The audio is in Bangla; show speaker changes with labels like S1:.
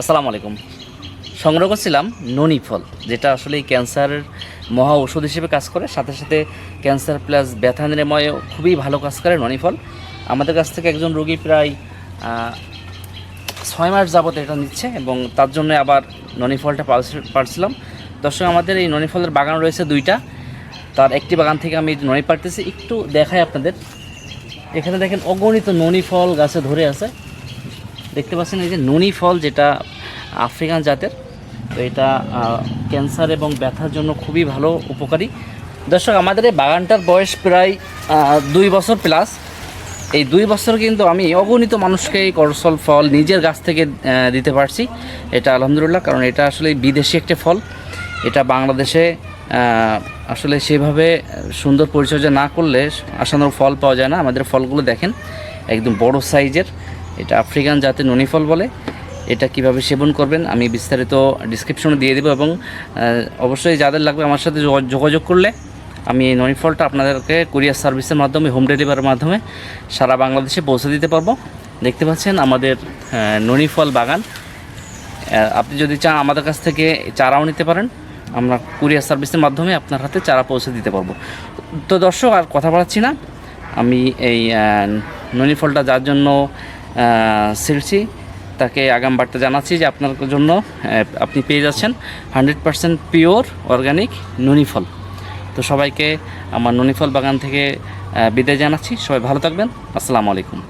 S1: আসসালামু আলাইকুম। সংগ্রহ করছিলাম ননি ফল যেটা আসলে ক্যান্সারের মহা ঔষধ হিসেবে কাজ করে। সাথে সাথে ক্যান্সার প্লাস ব্যথা নিরাময়ে খুবই ভালো কাজ করে ননি ফল আমাদের কাছ থেকে একজন রোগী প্রায় ছয় মাস যাবত এটা নিচ্ছে এবং তার জন্য আবার ননি ফলটা পারছিলাম। দর্শক, আমাদের এই ননি ফলের বাগান রয়েছে দুইটা। তার একটি বাগান থেকে আমি ননি পারতেছি। একটু দেখাই আপনাদের। এখানে দেখেন অগণিত ননি ফল গাছে ধরে আছে। দেখতে পাচ্ছেন এই যে ননি ফল যেটা আফ্রিকান জাতের, তো এটা ক্যান্সার এবং ব্যথার জন্য খুবই ভালো, উপকারী। দর্শক, আমাদের এই বাগানটার বয়স প্রায় দুই বছর প্লাস এই দুই বছর কিন্তু আমি অগণিত মানুষকে এই করসল ফল নিজের গাছ থেকে দিতে পারছি। এটা আলহামদুলিল্লাহ, কারণ এটা আসলে বিদেশি একটা ফল। এটা বাংলাদেশে আসলে সেভাবে সুন্দর পরিচর্যা না করলে আসানোর ফল পাওয়া যায় না। আমাদের ফলগুলো দেখেন, একদম বড় সাইজের এটা আফ্রিকান জাতের ননি ফল বলে। এটা কীভাবে সেবন করবেন আমি বিস্তারিত ডিসক্রিপশনে দিয়ে দেবো এবং অবশ্যই যাদের লাগবে আমার সাথে যোগা- যোগাযোগ করলে আমি এই ননি ফলটা আপনাদেরকে কুরিয়ার সার্ভিসের মাধ্যমে হোম ডেলিভারির মাধ্যমে সারা বাংলাদেশে পৌঁছে দিতে পারব। দেখতে পাচ্ছেন আমাদের আহ, ননি ফল বাগান আপনি যদি চান আমাদের কাছ থেকে চারাও নিতে পারেন আমরা কুরিয়ার সার্ভিসের মাধ্যমে আপনার হাতে চারা পৌঁছে দিতে পারব। তো দর্শক আর কথা বাড়াচ্ছি না। আমি এই আহ, ননি ফলটা যার জন্য ছিঁড়ছি তাকে আগাম বার্তা জানাচ্ছি যে আপনার জন্য আপনি পেয়ে যাচ্ছেন হান্ড্রেড পারসেন্ট পিওর, অর্গানিক নুনি ফল। তো সবাইকে আমার নুনিফল বাগান থেকে বিদায় জানাচ্ছি। সবাই ভালো থাকবেন। আসসালামু আলাইকুম।